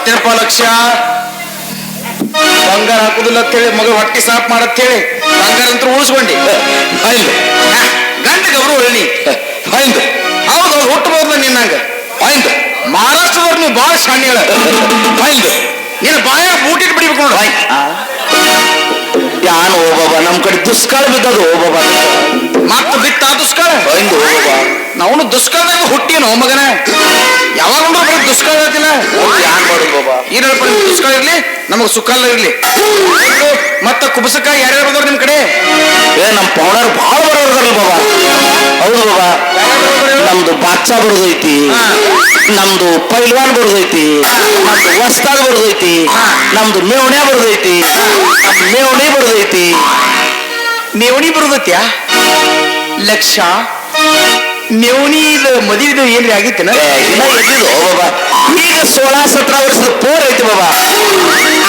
ಮತ್ತೇನಪ್ಪ ಲಕ್ಷ್ಯ ಬಂಗಾರ ಹಾಕುದಿಲ್ಲ ಅಂತ ಹೇಳಿ ಮಗ ಹೊಟ್ಟೆ ಸಾಫ್ ಮಾಡತ್ ಹೇಳಿ. ಬಂಗಾರ ಅಂತ ಉಳಿಸ್ಕೊಂಡಿ. ಫೈನ್ ಗಂಡ ಗೌರವ ಹೇಳಿ ಫೈನ್ ಹೌದು ಅವ್ರು ಹುಟ್ಟಬಹುದು ನಿನ್ನಂಗ. ಫೈನ್ ಮಹಾರಾಷ್ಟ್ರದವ್ರು ನೀವು ಭಾಳ ಹೇಳ. ಫೈನ್ ನಿನ್ನ ಬಾಯ ಬೂಟಿಟ್ ಬಿಡಿಬೇಕು ನೋಡು. ಯಾನು ಓ ಬಾಬಾ ನಮ್ ಕಡೆ ದುಷ್ಕಾಲ ಬಿದ್ದದು ಓ ಬಾಬಾ ಮತ್ತ ಬಿತ್ತ ದುಷ್ಕಾಲ ಓ ಬಾಬಾ ನಾವು ದುಷ್ಕಾಲದಾಗ ಹುಟ್ಟಿನೋ ಮಗನ? ಯಾವಾಗ ನೋಡ್ರು ಬರೀ ದುಷ್ಕಾಲ ಇರ್ತಿಲ್ಲ? ಯಾನ್ ಮಾಡೋದು ಬಾಬಾ. ಏನಪ್ಪ ದುಸ್ಕಳ ದುಷ್ಕಾಲ ಇರ್ಲಿ ನಮಗ್ ಸುಖಾಲ ಇರ್ಲಿ. ಮತ್ತ ಕುಬಸಕ್ಕ ಯಾರ್ಯಾರು ಬಂದವ್ರು ನಿಮ್ ಕಡೆ? ಏ ನಮ್ ಪೌಡರ್ ಭಾಳ ಬರೋರ್ದಾರಲ್ಲ ಬಾಬಾ. ಹೌದು ಬಾಬಾ. ನಮ್ದು ಬಾಚಾ ಬರೋದೈತಿ. ನಮ್ದು ಪೈಲ್ವಾನ್ ಬರೋದೈತಿ. ನಮ್ದು ವಸ್ತಾದ ಬರೋದೈತಿ. ನಮ್ದು ಮೇವಣೆ ಬರೋದೈತಿ. ಮೇವಣೆ ಮೇವಣಿ ಬರೋದೈತಿ. ಮೇವಣಿ ಬರುದತ್ಯಾ ಲಕ್ಷ? ಮೇವಣಿದ ಮದುವೆದು ಏನ್ರಿ ಆಗಿತ್ತೇನ? ಏ, ಇನ್ನ ಎದ್ದಿದ್ದು ಓ ಬಾಬಾ. ಈಗ ಸೋಳ ಸತ್ರ ವರ್ಷದ ಪೋರ್ ಐತಿ ಬಾಬಾ.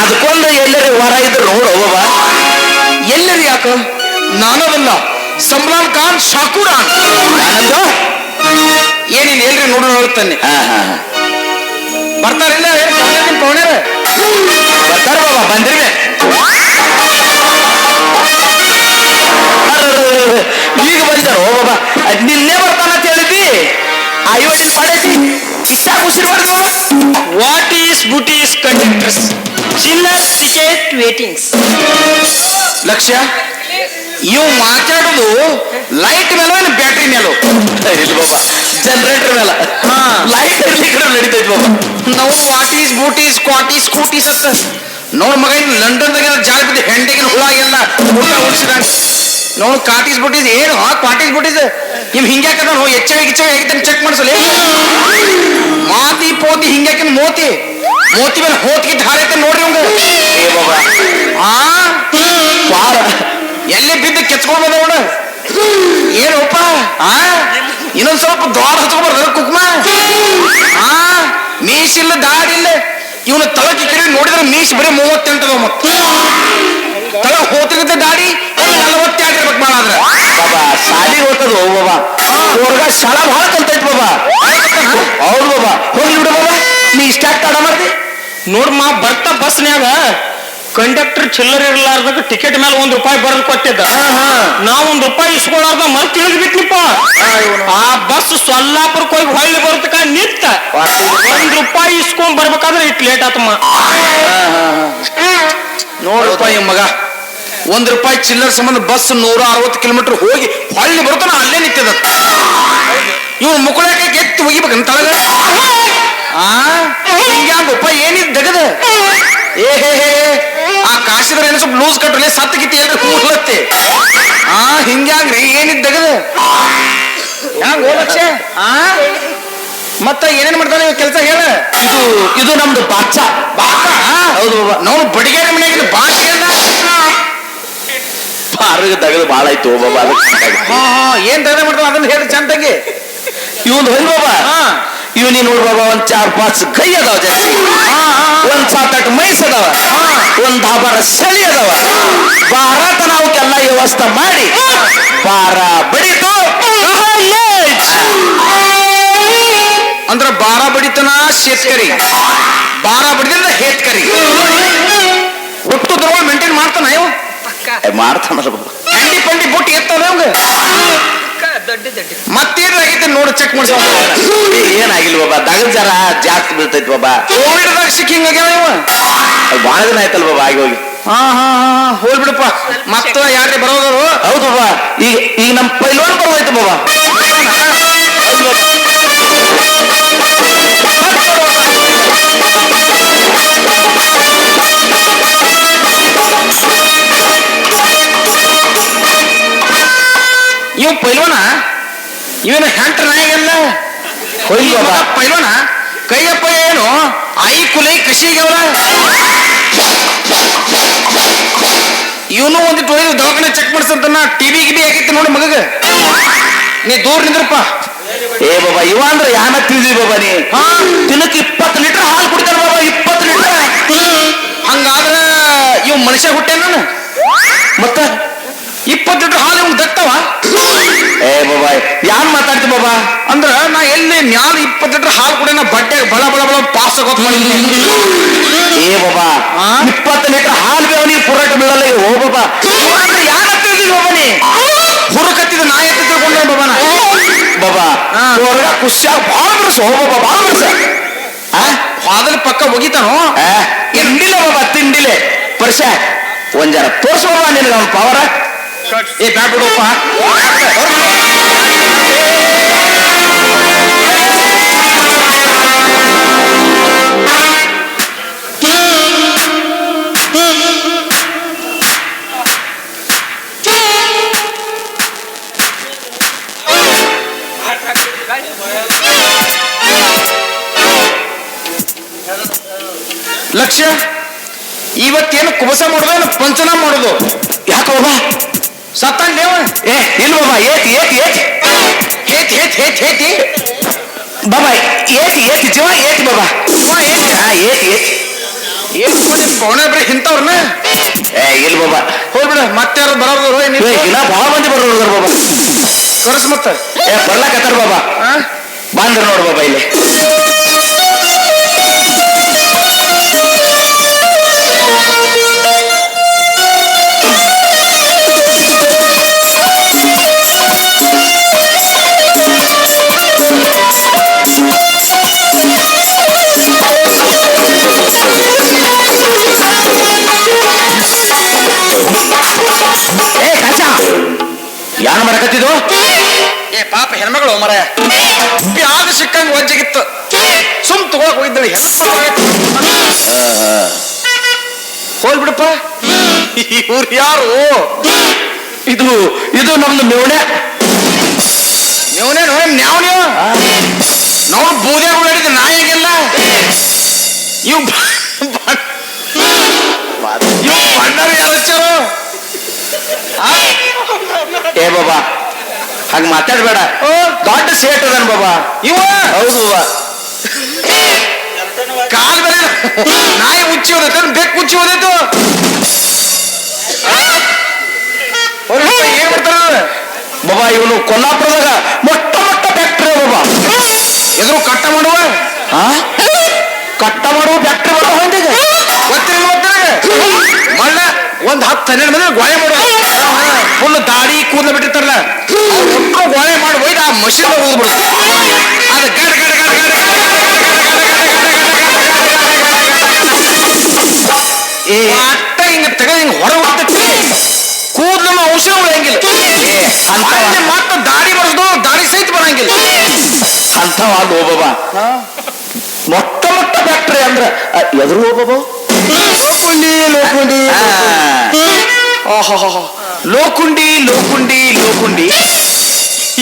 ಅದಕ್ಕೊಂದು ಎಲ್ಲರೂ ಹೊರ ಇದ್ರು ನೋಡು ಓ ಬಾಬಾ. ಎಲ್ಲರಿ ಯಾಕ? ನಾನದಲ್ಲ ಸಮ್ರಾನ್ ಖಾನ್ ಶಾಕೂರ. ಆನಂದ ಏನೇನು ಎಲ್ರಿ ನೋಡು ನೋಡುತ್ತಾನೆ ಹಾ ಹಾ ಹಾ. ಬರ್ತಾರಿಲ್ಲ ನಿಮ್ ಪೌಣ್ಯಾರ ಬರ್ತಾರ ಬಾಬಾ ಬಂದ್ರಿ ಈಗ ಬಂದಾರ ಓ ಬಾಬಾ ಅದ್ ನಿನ್ನೆ ಬರ್ತಾನ ಅಂತ ಹೇಳಿದ್ವಿ. ಐವತ್ತು ಮಾಡೈತಿ ಇಷ್ಟ ಉಸಿರು ಮಾಡಿದ್ವು ವಾಟ್ ಈಸ್ ಬುಟೀಸ್ ಕಂಡಕ್ಟರ್ಸ್ ಚಿಲ್ಲರ್ ಟಿಕೆಟ್ ವೇಟಿಂಗ್ಸ್ ಲಕ್ಷ್ಯ ಇವು ಮಾತಾಡೋದು ಲೈಟ್ ಮೇಲೋ ಏನು ಬ್ಯಾಟ್ರಿ ಮೇಲೋ? ಇಲ್ಲ ಬಾಬಾ ಜನರೇಟರ್ ಮೇಲ. ಹಾ. ಲೈಟ್ ಇರ್ಲಿಕ್ಕೆ ನಡೀತೈತಿ ಬಾಬಾ. ನಾವು ವಾಟ್ ಈಸ್ ಬೂಟೀಸ್ ಕ್ವಾಟೀಸ್ ಕೂಟೀಸ್ ಅಂತ ನೋಡ್ ಮಗ ಲಂಡನ್ದಾಗ ಜಾಗ ಬಿದ್ದು ಹೆಂಡಿಗಿನ ಹುಳ ಎಲ್ಲ ಊಟ ಉಳಿಸಿದಂಗ ನೋಡು, ಕಾಟೀಸ್ ಬಿಟ್ಟಿದ್ ಏನು? ಹಾ ಕ್ವಾಟೀಸ್ ಬುಟೀಸ್ ನಿಮ್ ಹಿಂಗ್ಯಾಕದ ನೋ ಎಚ್ಚ ಗಿಚ್ಚ ಹೇಗಿದ್ದಾನೆ ಚೆಕ್ ಮಾಡಿಸಲಿ ಮಾತಿ ಪೋತಿ ಹಿಂಗ್ಯಾಕಿನ ಮೋತಿ. ಮೋತಿ ಮೇಲೆ ಹೋತಿ ಹಾರೈತೆ ನೋಡ್ರಿ ಹಂಗ ಆ? ಎಲ್ಲಿ ಬಿದ್ದು ಕೆಚ್ಕೊಂಡ್ ಬಂದ ನೋಡ ಏನಪ್ಪ ಆ? ಇನ್ನೊಂದ್ ಸ್ವಲ್ಪ ದ್ವಾರ ಹಚ್ಕೊಬಾರ್ದು ಕುಕ್ಮ. ಆ? ಮೀಸಿಲ್ಲ ದಾಡಿಲ್ಲ ಇವನ ತಳಕಿ ಕಿರಿ ನೋಡಿದ್ರೆ ಮೀಸ್ ಬರೀ ಮೂವತ್ತೆಂಟದ ಮತ್ತೆ. ತಳ ಹೋತಿರುತ್ತೆ ದಾಡಿ ನಲವತ್ತೆರಡು ಇರ್ಬೇಕು ಮಾಡಾದ್ರೆ ಬಾಬಾ ಶಾಲಿ ಹೋಗ್ತದ ಓ ಬಾಬಾ. ಶಾಲಾ ಭಾಳ ಕಲ್ತೈತಿ ಬಾಬಾ. ಹೌದು ಬಾಬಾ ಹೋಗ್ಲಿ ಬಿಡು ಬಾಬಾ. ನೀ ಇಷ್ಟ ತಡ ಮಾಡ್ದಿ ಮಾ ಬರ್ತಾ ಬಸ್ನ್ಯಾಗ ಕಂಡಕ್ಟರ್ ಚಿಲ್ಲರ್ ಇರ್ಲಾರ್ದಾಗ ಟಿಕೆಟ್ ಮೇಲೆ ಒಂದ್ ರೂಪಾಯಿ ಬರೆದು ಕೊಟ್ಟಿದ್ದ. ನಾವ್ ಒಂದ್ ರೂಪಾಯಿ ಇಸ್ಕೊಳಾರ್ದ ಮತ್ ತಿಳಿದ್ ಬಿಟ್ನಿಪ್ಪ. ಆ ಬಸ್ ಸೊಲ್ಲಾಪುರಕ್ಕೆ ಹೋಗಿ ಹೊಳ್ಳಿ ಬರ್ತಕ ನಿತ್ತ ಒಂದ್ ರೂಪಾಯಿ ಇಸ್ಕೊಂಡ್ ಬರ್ಬೇಕಾದ್ರೆ ಇಟ್ ಲೇಟ್ ಆತಮ್ಮ ನೋಡಪ್ಪ ಈ ಮಗ. ಒಂದ್ ರೂಪಾಯಿ ಚಿಲ್ಲರ್ ಸಂಬಂಧ ಬಸ್ ನೂರ ಅರವತ್ತು ಕಿಲೋಮೀಟರ್ ಹೋಗಿ ಹೊಳ್ಳಿ ಬರ್ತಾನ ಅಲ್ಲೇ ನಿಂತದ ಇವ್ ಮುಕ್ಕಳಕ್ಕೆ ಎತ್ತಿ ಒಗಿಬೇಕಂತ ಹಿಂಗ್ಯಾಂಗಪ್ಪ ಏನಿದ್ ದಗದ ಏ ಹೇ ಹೇ ಆ ಕಾಶಿದ್ರೆ ಏನು ಸ್ವಲ್ಪ ಲೂಸ್ ಕಟ್ಟಲೆ ಸತ್ತ ಗಿತ್ತಿ ಎರಡು ಕೂಡ್ಲತ್ತೆ ಆ ಹಿಂಗ್ಯಾಂಗ್ರಿ ಏನಿದ್ ದಗದ ಹ್ಯಾಂಗ ಲಕ್ಷ? ಆ? ಮತ್ತ ಏನೇನ್ ಮಾಡ್ತಾನೆ ಕೆಲಸ ಹೇಳ? ಇದು ಇದು ನಮ್ದು ಬಾಚ. ಬಾಚ? ಹೌದು ನಾವು ನಾವು ಮನೆಯಾಗಿದ್ದು ಮನೆಯಾಗಿನ ಬಾಕಿ ಪಾರ್ಗ ತಗದು ಭಾಳ ಆಯ್ತು ಬಾಬಾ ಅದಕ್ಕೆ ಹಾ ಹಾ ಏನ್ ದಂಧೆ ಮಾಡ್ತಾವ ಅದನ್ನ ಹೇಳಿ ಚಂದಾಗಿ ಇವನ್ ಹೊಯ್ ಬಾಬಾ. ಹಾ. ಇವನಿ ನೋಡ್ ಬಾಬಾ ಒಂದ್ ಚಾರ್ ಪಾಚ್ ಕೈ ಅದಾವ ಜಾಸ್ತಿ ಒಂದ್ ಸಾತ್ ಆಟ್ ಮೈಸ್ ಅದಾವ. ಒಂದ್ ದಾಬಾರ ಸಳಿ ಅದಾವ. ಬಾರಾತ ನಾವಕ್ಕೆಲ್ಲ ವ್ಯವಸ್ಥೆ ಮಾಡಿ. ಬಾರ ಬಡಿತು. ಅಂದ್ರ ಬಾರ ಬಡಿತನ ಶೇತ್ಕರಿ. ಬಾರ ಬಡಿದ್ರ ಹೇತ್ಕರಿ. ಒಟ್ಟು ದ್ರವ ಮೇಂಟೈನ್ ಮಾಡ್ತಾನ ಇವ? ಮಾಡ್ತಾನಲ್ಲ ಬಾಬಾ ಹಂಡಿ ಪಂಡಿ ಬುಟ್ಟಿ ಎತ್ತವ ಅವಂಗ ಮತ್ತೇನಾಗೈತೆ ನೋಡಿ ಚೆಕ್ ಮಾಡ್ಸ. ಏನಾಗಿಲ್ಲ ಬಾಬಾ ದಗದ ಜರ ಜಾಸ್ತಿ ಬೀಳ್ತೈತಿ ಬಾಬಾ. ಕೋವಿಡ್ದಾಗ ಸಿಕ್ಕಿಂಗ್ ಆಗ್ಯಾವ ಇವ. ಭಾಳ ದಿನ ಆಯ್ತಲ್ಲ ಬಾಬಾ ಆಗಿ ಹೋಗಿ. ಹಾ ಹಾ ಹಾ ಹೋಲ್ ಬಿಡಪ್ಪ ಮತ್ತ ಯಾರೇ ಬರೋದರು ಹೌದು ಬಾಬಾ ಈಗ ಈಗ ನಮ್ ಪೈಲ್ವಾನ್ ಬರೋದೈತೆ ಬಾಬಾ. ಇವ್ ಪೈಲೋನ? ಇವನ ಹೆಂಟ್ರ ನಾಯಿಗಲ್ಲ? ಪೈಲ್ವಾನ ಕೈಯಪ್ಪ ಏನು? ಆಯಿ ಕುಲೈ ಕೃಷಿಗವನ ಇವನು ಒಂದಿಟ್ಟು ಒಯ್ದು ದವಾಖಾನೆ ಚೆಕ್ ಮಾಡ್ಸಂತನ ಟಿವಿ ಗಿಬಿ ಆಗೈತಿ ನೋಡಿ ಮಗಗ. ನೀ ದೂರ ನಿಂದ್ರಪ್ಪ. ಏ ಬಾಬಾ ಇವ ಅಂದ್ರೆ ಯಾನ ತಿಳಿದಿ ಬಾಬಾ ನೀ? ಹಾ. ದಿನಕ್ಕೆ ಇಪ್ಪತ್ತು ಲೀಟರ್ ಹಾಲು ಕುಡಿತಾನ ಬಾಬಾ ಇಪ್ಪತ್ತು ಲೀಟರ್. ಹಂಗಾದ್ರ ಇವ್ ಮನುಷ್ಯ ಹುಟ್ಟೆ ನಾನು? ಮತ್ತ ಇಪ್ಪತ್ತು ಲೀಟರ್ ಹಾಲು ಇವ್ ದತ್ತವ ಏ ಬಾಬಾ ಯಾನ್ ಮಾತಾಡ್ತಿ ಬಾಬಾ? ಅಂದ್ರ ನಾ ಎಲ್ಲಿ ಮ್ಯಾಲ ಇಪ್ಪತ್ತು ಲೀಟರ್ ಹಾಲು ಕುಡಿನ ಬಟ್ಟೆ ಬಳ ಬಳ ಬಳ ಪಾಸ್ ಆಗೋತ್ ಏ ಬಾಬಾ ಆ? ಇಪ್ಪತ್ತು ಲೀಟರ್ ಹಾಲು ಬೇವನಿ ಪುರಾಟ ಬೀಳಲ್ಲ ಓ ಬಾಬಾ. ಯಾಕತ್ತಿದ್ದಿ ಬಾಬನಿ ಹುರುಕತ್ತಿದ ನಾ? ಎತ್ತ ತಿಳ್ಕೊಂಡೆ ಬಾಬಾನ ಬಾಬಾ ಆ. ಹೊರಗ ಖುಷಿಯಾಗ ಭಾಳ ಬಿಡಿಸ. ಓ ಬಾಬಾ ಭಾಳ ಬಿಡಿಸ. ವಾದಲ್ ಪಕ್ಕ ಒಗಿತಾನೋ ತಿಂಡಿಲೆ ಬಾಬಾ ತಿಂಡಿಲೆ. ಪರ್ಸ ಒಂದ್ ಜರ ತೋರ್ಸ ಬಾಬಾ ನಿನಗೆ ಅವ್ನ ಪವರ ಏ ಬ್ಯಾಡ್ ಬಿಡಪ್ಪ ಇವತ್ತೇನು ಕುಬಸ ಮಾಡೋದು ಪಂಚನ ಮಾಡೋದು? ಯಾಕ ಬಾಬಾ ಸತ್ತಂಡೇವ ಏ ಇಲ್ಲ ಬಾಬಾ ಏತಿ ಏತಿ ಏತಿ. ಹೇತ್ ಹೇತ್ ಹೇತ್ ಹೇತಿ ಬಾಬಾ ಏತಿ ಏತಿ ಜೀವ ಏತಿ ಬಾಬಾ. ಏತ್. ಏತಿ. ಏನ್ ಕೊಡಿ ಪವನ ಬರೀ ಇಂಥವ್ರನ್ನ? ಏ ಇಲ್ಲ ಬಾಬಾ. ಹೋಗ್ಬಿಡ ಮತ್ತೆ ಯಾರು ಬರೋದು ಏ ಇನ್ನ ಭಾಳ ಮಂದಿ ಬರೋರು ಬಾಬಾ. ಕರ್ಸ್ ಮತ್ತ. ಏ ಬರ್ಲಾಕತ್ತಾರ ಬಾಬಾ. ಆ? ಬಂದ್ರ ನೋಡ್ ಬಾಬಾ ಇಲ್ಲಿ. ಯಾನ್ ಏ ಪಾಪ ಹೆಣ್ಮಗಳು ಮರ. ಯಾವ್ದು ಸಿಕ್ಕಂಗ ವಜ್ಜಿಗಿತ್ತು. ಸುಮ್ ತಗೊಳಕ್ ಹೋಗಿದ್ದಳು ಹೋಗ್ಬಿಡಪ್ಪ. ಇವ್ರು ಯಾರು? ಇದು ಇದು ನಮ್ದು ಮೇವಣೆ. ನೀವನೇನು ನ್ಯಾವ್ ನೀವು? ನಾವು ಬೂದೆ ಹೊಡಿದ ನಾಯಿಗೆಲ್ಲ ಇವ್ ಇವ್ ಬಣ್ಣರು ಯಾರು ಹಚ್ಚಾರು? ಏ ಬಾಬಾ ಹಂಗ ಮಾತಾಡ್ಬೇಡ. ದೊಡ್ಡ ಸೇಟ್ ಅದನ್ ಬಾಬಾ. ಇವ? ಹೌದು ಕಾಲ್ ಬೇರೆ ನಾಯಿ ಮುಚ್ಚಿ ಹೋದೈತೆ ಬೆಕ್ ಮುಚ್ಚಿ ಹೋದೈತು. ಏನ್ ಮಾಡ್ತಾರ? ಬಾಬಾ ಇವನು ಕೊಲ್ಲಾಪುರದಾಗ ಮೊಟ್ಟ ಮೊಟ್ಟ ಫ್ಯಾಕ್ಟ್ರಿ ಬಾಬಾ. ಎದುರು ಕಟ್ಟ ಮಾಡುವ? ಕಟ್ಟ ಮಾಡುವ ಫ್ಯಾಕ್ಟ್ರಿ ಬಾಬಾ ಹೊಂದಿಗ ಗೊತ್ತಿಲ್ಲ ಗೊತ್ತಿಲ್ಲ ಒಂದ್ ಹತ್ತು ಹನ್ನೆರಡು ಮಂದಿ ಗೋಳೆ ಮಾಡುವ. ಫುಲ್ ದಾಡಿ ಕೂದಲ ಬಿಟ್ಟಿರ್ತಾರಲ್ಲ ಅವ್ರು ಒಟ್ಟು ಗೋಳೆ ಮಾಡಿ ಒಯ್ದು ಆ ಮಷಿನ್ ಹೋಗ್ಬಿಡು ಅದು ಗಡ ಗಡ ಗಡ ಗಡ ಗಡ ಏ ಅಟ್ಟ ಹಿಂಗ ತೆಗೆದು ಹಿಂಗ ಹೊರ ಹೋಗ್ತೈತಿ ಕೂದಲು ಔಷಧ ಉಳಿಯಂಗಿಲ್ಲ ಅಂತ ಅಲ್ಲಿ ಮತ್ತೆ ದಾಡಿ ಬರ್ಸ್ದು ದಾಡಿ ಸಹಿತ ಬರಂಗಿಲ್ಲ ಅಂಥವ ಅಲ್ಲ ಓ ಬಾಬಾ ಮೊಟ್ಟ ಮೊಟ್ಟ ಫ್ಯಾಕ್ಟ್ರಿ ಅಂದ್ರ ಅ, ಎದುರು ಓ ಬಾಬಾ ಲೋಕುಂಡಿ ಲೋಕುಂಡಿ ಆ, ಆಹಾಹಾಹಾ. ಲೋಕುಂಡಿ ಲೋಕುಂಡಿ ಲೋಕುಂಡಿ.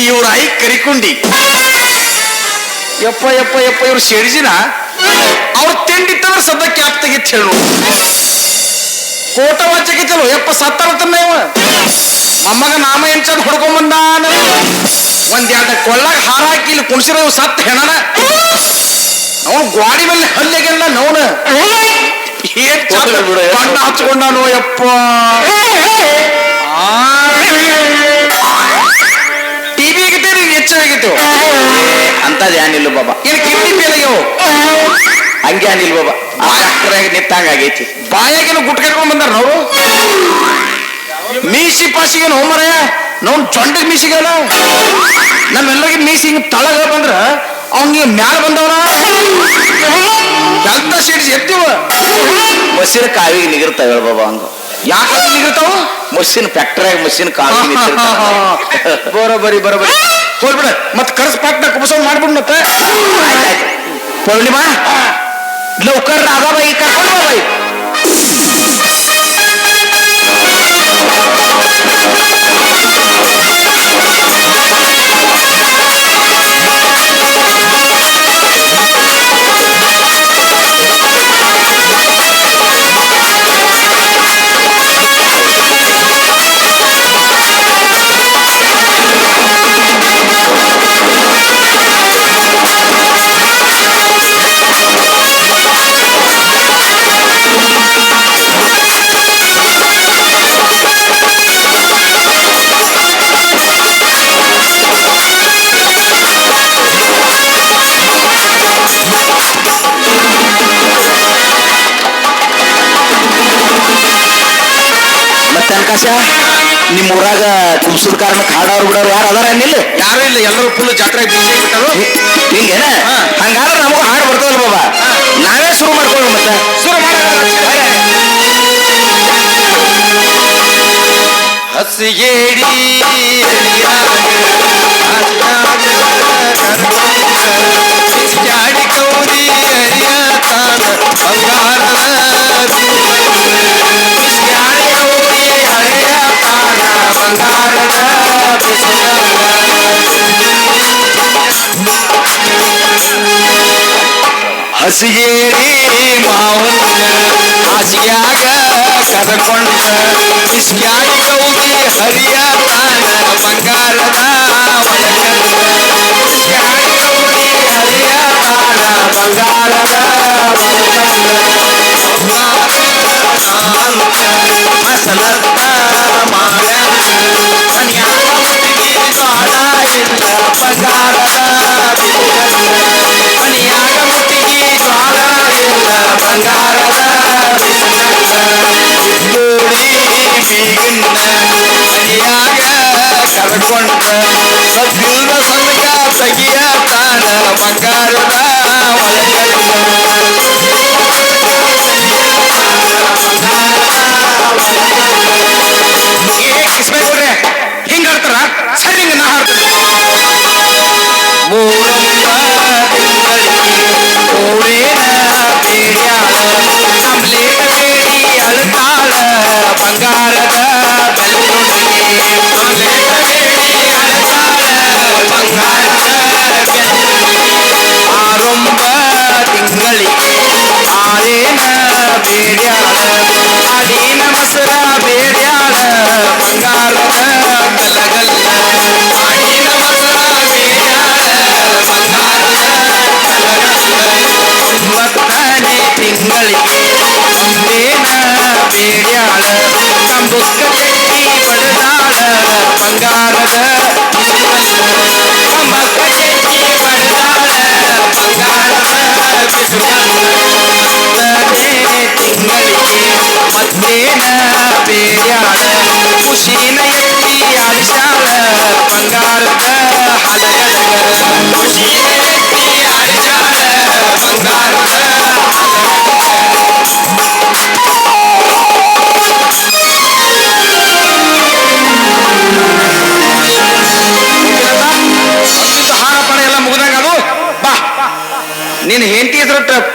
ಇವ್ರ ಐ ಕರಿಕುಂಡಿ. ಯಪ್ಪ ಯಪ್ಪ ಯಪ್ಪ ಇವ್ರು ಶೆಡ್ಜಿನ ಅವ್ರ ತಿಂಡಿತ್ತಂದ್ರೆ ಸದ್ಯಕ್ಕೆ ಕ್ಯಾಪ್ ತೆಗಿತ್ ಹೇಳು. ಕೋಟ ವಾಚಕಿತ್ತಲ್ಲ ಯಪ್ಪ ಸತ್ತಾರತನ್ನ ಇವ. ಮೊಮ್ಮಗ ನಾಮ ಏನ್ ಹೊಡ್ಕೊಂಬಂದಾನ ಹೊಡ್ಕೊಂಡ್ ಬಂದಾನ. ಒಂದ್ ಎರಡು ಕೊಳ್ಳಾಗ ಹಾರ ಹಾಕಿ ಇಲ್ಲಿ ಕುಣಿಸಿರೋ ಇವ್ ಸತ್ತ ಹೆಣನ. ಅವನು ಗ್ವಾಡಿ ಮೇಲೆ ಹಲ್ಲೆಗೆಲ್ಲ ನೋನ. ಏನ್ ಬಿಡು, ಹಚ್ಕೊಂಡಾನು ಯಪ್ಪ. ಟಿವಿ ನೀನ್ ಹೆಚ್ಚು ಆಗಿತ್ತು. ಅಂತದ್ ಏನಿಲ್ಲ ಬಾಬಾ. ಇಲ್ಲಿ ಕಿಡ್ನಿ ಫೇಲ್ ಆಗ್ಯಾವ. ಹಂಗೆ ಏನಿಲ್ಲ ಬಾಬಾ. ಆ ಫ್ಯಾಕ್ಟ್ರಿಯಾಗ ನಿತ್ತಂಗ ಆಗೈತಿ. ಬಾಯಾಗೇನು ಗುಟ್ ಕಟ್ಕೊಂಡ್ ಬಂದಾರ ನಾವು ಮೀಸಿ ಪಾಸಿಗೇನು ಹೋಮರ ನಾವು ಚೊಂಡಿಗೆ ಮೀಸಿಗಲ್ಲ ನಮ್ಮೆಲ್ಲರಿಗೆ ಮೀಸಿ ಹಿಂಗ್ ತಳಗ ಬಂದ್ರ ಅವ್ನಿಗೆ ಮ್ಯಾಲ ಬಂದವನ. ಎಂತ ಸೀಡ್ಸ್ ಎತ್ತಿವ? ಮಸಿನ ಕಾವಿಗೆ ನಿಗಿರ್ತಾವ ಹೇಳ ಬಾಬಾ ಹಂಗ. ಯಾಕೆ ನಿಗಿರ್ತಾವ ಮಷಿನ್ ಫ್ಯಾಕ್ಟರಿ ಮಷಿನ್ ಕಾಲಿ ಬರೋಬರಿ ಬರೋಬರಿ ಹೋಗ್ಬಿಡ ಮತ್ ಕರ್ಸ್ ಪಾಟ್ನ ಕುಬಸ ಮಾಡ್ಬಿಡ್ ಮತ್ತ ಪೌರ್ಣಿಮಾ ಲವಕರ್ ರಾಧಾಬಾಯಿ ಕರ್ಕೊಂಡು ಬಾಯಿ ಗಣೇಶ ನಿಮ್ಮ ಊರಾಗ ಕುಬ್ಸದ ಕಾರಣಕ್ಕೆ ಹಾಡೋರು ಬಿಡೋರು ಯಾರು ಅದಾರ ಏನಿಲ್ಲ ಯಾರು ಇಲ್ಲ? ಎಲ್ಲರೂ ಫುಲ್ ಜಾತ್ರೆ ಬಿಸಿ ಆಗಿಬಿಟ್ಟರು. ಹಿಂಗೇನ. ಹಂಗಾದ್ರೆ ನಮಗೂ ಹಾಡು ಬರ್ತದಲ್ಲ ಬಾಬಾ. ನಾವೇ ಶುರು ಮಾಡ್ಕೊಳ್ಳಿ ಮತ್ತೆ. ಶುರು ಹಸಿಗೇಡಿ ಜಾಡಿ ಬಂಗಾರದ ಹಸಿಗೇರಿ ಮಾವನ್ನ ಹಾಸಿಗ್ಯಾಗ ಕದಕೊಂಡ ಬಿಸ್ಕ್ಯಾಡಿ ಕೌದಿ ಹರಿಯ ಬಂಗಾರದ ಒಳಗಂದ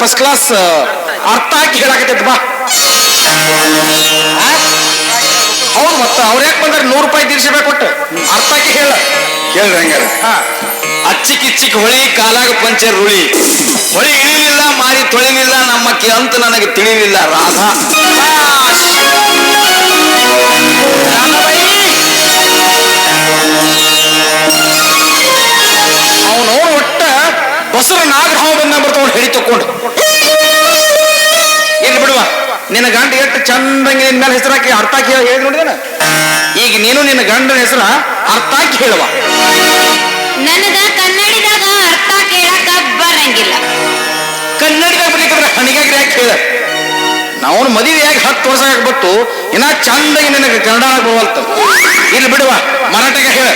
ಫಸ್ಟ್ ಕ್ಲಾಸ್ ಅರ್ಥ ಹಾಕಿ ಹೇಳಾಕತ್ತೈತಿ ಬಾ? ಹೌದು ಮತ್ತ ಅವ್ರ ಯಾಕೆ ಬಂದ್ರೆ? ನೂರು ರೂಪಾಯಿ ತೀರ್ಸಬೇಕು ಕೊಟ್ಟು ಅರ್ಥ ಹಾಕಿ ಹೇಳ. ಕೇಳ್ರಿ ಹಂಗಾರ. ಹಾ. ಅಚ್ಚಿಕ್ ಇಚ್ಚಿಕ್ ಹೊಳಿ ಕಾಲಾಗ ಪಂಚರ್ ರುಳಿ. ಹೊಳಿ ಇಳಿಲಿಲ್ಲ ಮಾರಿ ತೊಳಿಲಿಲ್ಲ ನಮ್ಮ ಕೆ ಅಂತ ನನಗೆ ತಿಳಿಲಿಲ್ಲ ರಾಧಾ. ಅವನು ಒಟ್ಟ ಬಸರ ನಾಗರಾವ ಬಂದ ಬರ್ತಾವ ಹೇಳಿ ತಕೊಂಡು ಇಲ್ಲಿ ಬಿಡುವ. ನಿನ್ನ ಗಂಡ ಎಷ್ಟು ಚಂದಂಗೆ ನಿನ್ನ ಮೇಲೆ ಹೆಸರಾಕಿ ಅರ್ಥ ಹಾಕಿ ಹೇಳಿ ನೋಡಿದ ಈಗ ನೀನು ನಿನ್ನ ಗಂಡನ ಹೆಸರ ಅರ್ಥಾಕಿ ಹೇಳುವ. ನನಗ ಕನ್ನಡಿದಾಗ ಅರ್ಥ ಕೇಳಕ ಬರಂಗಿಲ್ಲ ಕನ್ನಡಿದಾಗ ಬರ್ಲಿಕ್ಕಂದ್ರೆ ಹಣಿಗಾಗಿ ಯಾಕೆ ಹೇಳ? ನಾವು ಮದುವೆಯಾಗಿ ಹತ್ತು ವರ್ಷ ಆಗ್ಬಿಟ್ಟು ಇನ್ನ ಚಂದಾಗಿ ನಿನಗೆ ಕನ್ನಡ ಬರುವಲ್ತ ಇಲ್ಲಿ ಬಿಡುವ ಮರಾಠಿಗ ಹೇಳ.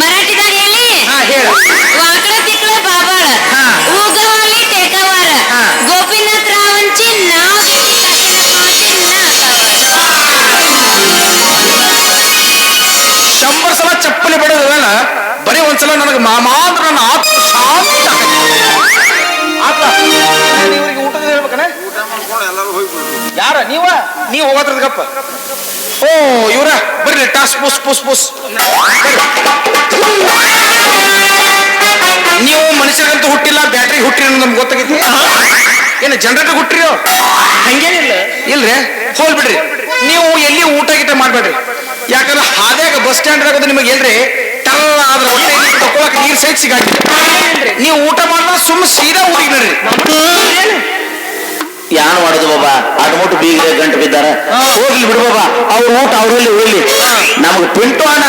ಮರಾಠಿದಾಗ ಹೇಳಿ? ಹಾ ಹೇಳ. ಬಾಬಾಳ. ಹಾ. ಗೋಪಿನಾಥ್ ರಾವಂಚಿ ಶಂಬರ್ ಸಲ ಚಪ್ಪಲಿ ಬಡೋದಲ್ಲ ಬರೀ ಒಂದ್ಸಲ ನನಗೆ ಮಾಮ ಅಂದ್ರೆ ನನ್ನ ಆತ್ಮ ಶಾಂತ ಇವ್ರಿಗೆ ಊಟದ ಹೇಳ್ಬೇಕನ? ಯಾರ? ನೀವ? ನೀವು ಹೋಗೋದ್ರದಪ್ಪ ಓ, ಇವ್ರ? ಬರ್ರಿ ಟಾಸ್ ಪುಸ್ ಪುಸ್ ಪುಸ್ ನೀವು ಮನುಷ್ಯರಂತೂ ಹುಟ್ಟಿಲ್ಲ ಬ್ಯಾಟ್ರಿ ಹುಟ್ಟಿರಿ ಅನ್ನೋದು ನಮ್ಗೆ ಗೊತ್ತಾಗೈತಿ. ಏನು ಜನರೇಟರ್ ಹುಟ್ಟ್ರಿಯೋ ಹಂಗೇನಿಲ್ಲ. ಇಲ್ರಿ? ಹೋಲ್ ಬಿಡ್ರಿ ನೀವು ಎಲ್ಲಿ ಊಟ ಗೀಟ ಮಾಡ್ಬೇಡ್ರಿ. ಯಾಕಂದ್ರೆ ಹಾದ್ಯಾಗ ಬಸ್ ಸ್ಟ್ಯಾಂಡ್ ಆಗೋದು ನಿಮಗೆ ಎಲ್ರಿ? ಟಲ್ಲ ಆದ್ರ ಹೊಟ್ಟೆ ನೀರು ತಕೊಳಕ್ ನೀರ್ ಸೈಡ್ ಸಿಗಾಕಿಲ್ಲ ನೀವು ಊಟ ಮಾಡಿದ್ರೆ ಸುಮ್ಮ ಸೀದಾ ಊರಿಗೆ ನಡ್ರಿ. ಯಾನ್ ಮಾಡುದು ಬಾಬಾ? ಅಡ್ಮುಟ್ಟು ಬೀಗ ಗಂಟು ಬಿದ್ದಾರ. ಹೋಗ್ಲಿ ಬಿಡು ಬಾಬಾ. ಅವ್ರ ಊಟ ಅವ್ರಲ್ಲಿ ಹೋಗ್ಲಿ. ನಮ್ಗೆ ಪಿಂಟು ಅಣ್ಣ.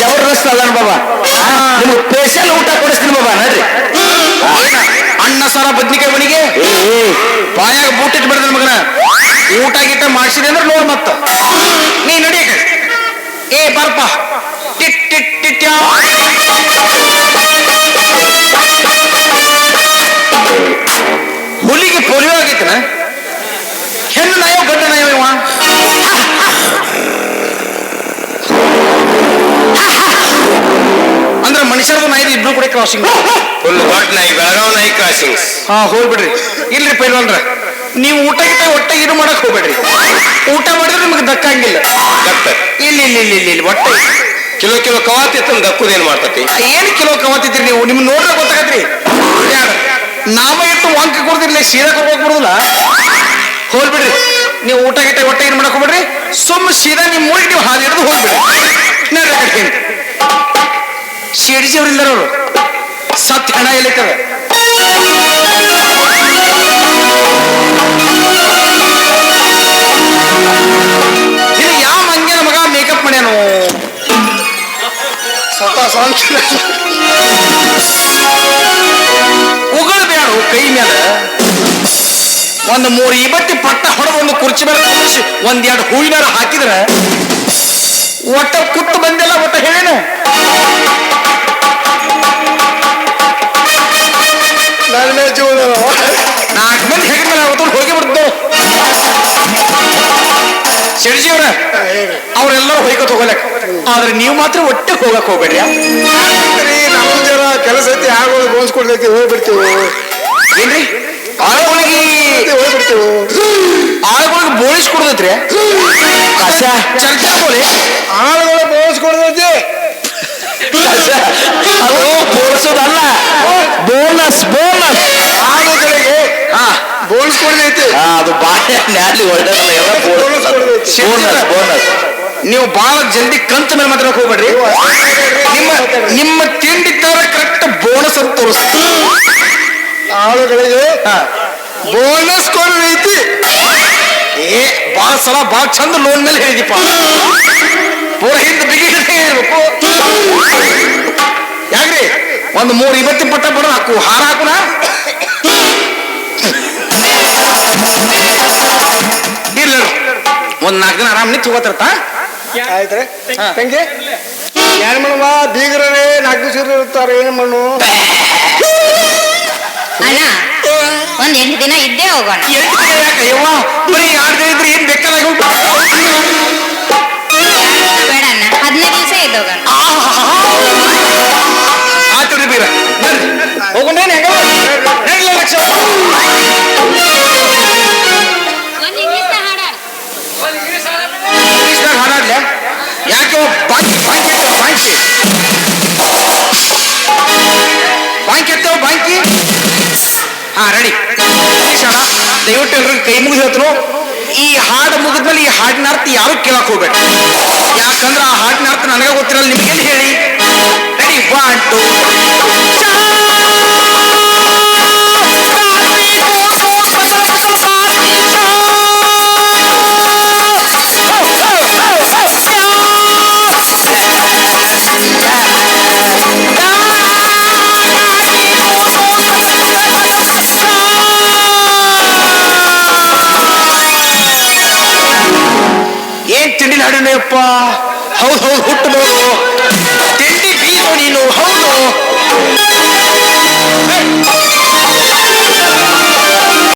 ಜಬರ್ದಸ್ತ್ ಅದಾನ ಬಾಬಾ. ನಿಮ್ಗೆ ಸ್ಪೆಷಲ್ ಊಟ ಕೊಡಿಸ್ತೀನಿ ಬಾಬಾ ನಡ್ರಿ. ಅಣ್ಣ ಸಾರ ಬದ್ನಿಕಾಯಿ ಮನಿಗೆ ಬಾಯಾಗ ಬೂಟಿಟ್ ಬಿಡದ ಮಗನ. ಊಟ ಗೀಟ ಮಾಡಿಸಿದೆ ಅಂದ್ರೆ ನೋಡ್ ಮತ್ತ. ನೀ ನಡಿ. ಏ ಬರ್ಪ. ಟಿಟ್ ಟಿಟ್ ಟಿಟ್. ಹುಲಿಗೆ ಪೋಲಿಯೋ ಆಗೈತನ ಹೆಣ್ಣು ನಾಯೋ ಗಂಡು ಇಬ್ರು ಕೂಡ ಕ್ರಾಸಿಂಗ್ ಫುಲ್ ದೊಡ್ಡ ನಾಯಿ ಬೆಳಗಾವ್ ನಾಯಿ ಕ್ರಾಸಿಂಗ್ಸ್ ಹಾ ಹೋಗ್ಬಿಡ್ರಿ. ಇಲ್ರಿ ಪೈಲ್ವಾನ್ರ. ನೀವು ಊಟ ಗಿಟ್ಟ ಒಟ್ಟೆ ಇದು ಮಾಡಕ್ ಹೋಗ್ಬೇಡ್ರಿ. ಊಟ ಮಾಡಿದ್ರೆ ನಿಮಗೆ ದಕ್ಕಂಗಿಲ್ಲ. ಇಲ್ಲಿ ಇಲ್ಲಿ ಇಲ್ಲ ಇಲ್ಲ ಇಲ್ಲ ಇಲ್ಲ ಒಟ್ಟೆ ಕಿಲೋ ಕಿಲೋ ಕವಾತಿ ತಂದು ದಕ್ಕುದೇನ್ ಮಾಡ್ತತಿ? ಏನ್ ಕಿಲೋ ಕವಾತಿದ್ರಿ ನೀವು? ನಿಮ್ ನೋಡ್ರೆ ಗೊತ್ತಾಗತ್ರಿ. ನಾಮ ಇಟ್ಟು ವಾಂಕ ಕೊಡ್ದಿರ್ಲಿ ಸೀದಾ ಕೊಡ್ಬೇಕು ಬರುದಿಲ್ಲ ಹೋಗ್ಬಿಡ್ರಿ. ನೀವು ಊಟ ಗಿಟ್ಟ ಒಟ್ಟೆ ಏನ್ ಮಾಡಕ್ ಹೋಗ್ಬೇಡ್ರಿ? ಸುಮ್ಮ ಸೀದಾ ನಿಮ್ ಮೂಳಿಗೆ ನೀವು ಹಾಲು ಹಿಡಿದು ಹೋಗ್ಬಿಡ್ರಿ. ಆ ಕಡೆ. ಶಿಡ್ಜಿ ಅವ್ರಿಲ್ಲ ಅವರು. ಸತ್ ಹೆಣ ಎಲ್ಲಿರ್ತದೆ ಇದು ಯಾವ ಮಂಗ್ಯನ ಮಗ ಮೇಕಪ್ ಮಾಡ್ಯಾನು? ಸ್ವತಃ ಸ್ವಂತ ಉಗುಳು ಬ್ಯಾಡು ಕೈ ಮೇಲೆ. ಒಂದು ಮೂರು ಇಬತ್ತಿ ಪಟ್ಟ ಹೊಡೆದು ಒಂದು ಕುರ್ಚಿ ಮೇಲೆ ಕುಂದಿಸಿ ಒಂದೆರಡು ಹೂವಿನ ಹಾಕಿದ್ರೆ, ಒಟ್ಟ ಕುಟ್ಟು ಬಂದಿಲ್ಲ ಒಟ್ಟ ಹೇಳೇನು? ನಾಲ್ಕು ಮಂದಿ ಹೆಗಲ ಮೇಲೆ ಹೊತ್ಕೊಂಡು ಹೋಗಿ ಬಿಡ್ತು. ಶೆಡ್ಜಿ ಅವ್ರ ಅವರೆಲ್ಲರೂ ಹೊಯ್ಕೊತ ಹೋಗ್ಲಕ್ ಆದ್ರೆ ನೀವು ಮಾತ್ರ ಒಟ್ಟೆ ಹೋಗಕ್ ಹೋಗ್ಬೇಡ್ರಿ ನಮ್ಮ ಜನ ಕೆಲಸ ಐತಿ ಆಗೋದು ಬೋನ್ಸ್ಕೊಡ್ತೈತಿ ಹೋಗ್ಬಿಡ್ತೀವಿ. ಏನ್ರಿ? ಆಳುಗಳಿಗೆ ಹೋಗ್ಬಿಡ್ತೀವಿ ಆಳುಗಳಿಗೆ ಬೋಳಿಸ್ ಕೊಡ್ದೈತ್ರಿ ಕಸ ಚರ್ಚಾ ಆಳುಗಳ ಬೋಳಿಸ್ ಬೋನ್ಸ್ಕೊಡ್ತೈತಿ ಅದು ಬೋಳ್ಸೋದಲ್ಲ ಬೋನಸ್ ಬೋನಸ್ ಆಳುಗಳಿಗೆ ಬೋನಸ್ ಬೋನ್ಸ್ಕೊಡ್ತೈತಿ ಅದು ಬಾಳೆ ನ್ಯಾಲಿ ಹೊಡೆದಲ್ಲ ಎಲ್ಲ ಬೋನಸ್ ಬೋನಸ್ ಬೋನಸ್ ನೀವು ಬಹಳ ಜಲ್ದಿ ಕಂತ ಮೇಲೆ ಮಾತ್ರ ಹೋಗ್ಬೇಡ್ರಿ. ನಿಮ್ಮ ನಿಮ್ಮ ತಿಂಡಿ ತರ ಕರೆಕ್ಟ್ ಬೋನಸ್ ಅಂತ ತೋರಿಸ್ತು ಆಳುಗಳಿಗೆ ಹಾ. ಬೋನಸ್ ಕೊಡ್ತೈತಿ. ಏ ಬಾಳ ಸಲ ಬಾಳ ಚಂದ ಲೋನ್ ಮೇಲೆ ಹೇಳಿದಿಪ್ಪ. ಪೂರ ಹಿಂದೆ ಬಿಗಿ ಹೇಳ್ಬೇಕು ಯಾಕ್ರಿ? ಒಂದು ಮೂರು ಇವತ್ತಿ ಪಟ್ಟ ಬಡ ಹಾಕು ಹಾರ ಹಾಕುನ? ಇಲ್ಲ ಒಂದ್ ನಾಲ್ಕು ದಿನ ಆರಾಮ್ ನಿಂತು ಹೋಗತ್ತಿರ್ತಾ ಬೀಗರೇ ಹಾ. ತಂಗಿ? ಏನ್ ಮಾಡುವ ಬೀಗ್ರೇ ನಾಲ್ಕು ಸೀರೆ ಇರ್ತಾರೆ ಏನ್ ಮಣ್ಣು? ಅಣ್ಣ ಒಂದ್ ಎಂಟು ದಿನ ಇದ್ದೇ ಹೋಗೋಣ. ಎಂಟು ದಿನ ಯಾಕೆ? ಯವ್ವ ಬರೀ ಆರ್ ದಿನ ಇದ್ರೆ ಏನ್ ಬೇಕಾದಾಗ ಕೇಳಕ್ ಹೋಗ್ಬೇಕು ಯಾಕಂದ್ರೆ ಆ ಹಾಡಿನ ಅರ್ಥ ನನಗೆ ಗೊತ್ತಿರಲ್ಲ ನಿಮ್ಗೆ ಹೇಳಿ? ರೆಡಿ ಒನ್ ಟು ಏನ್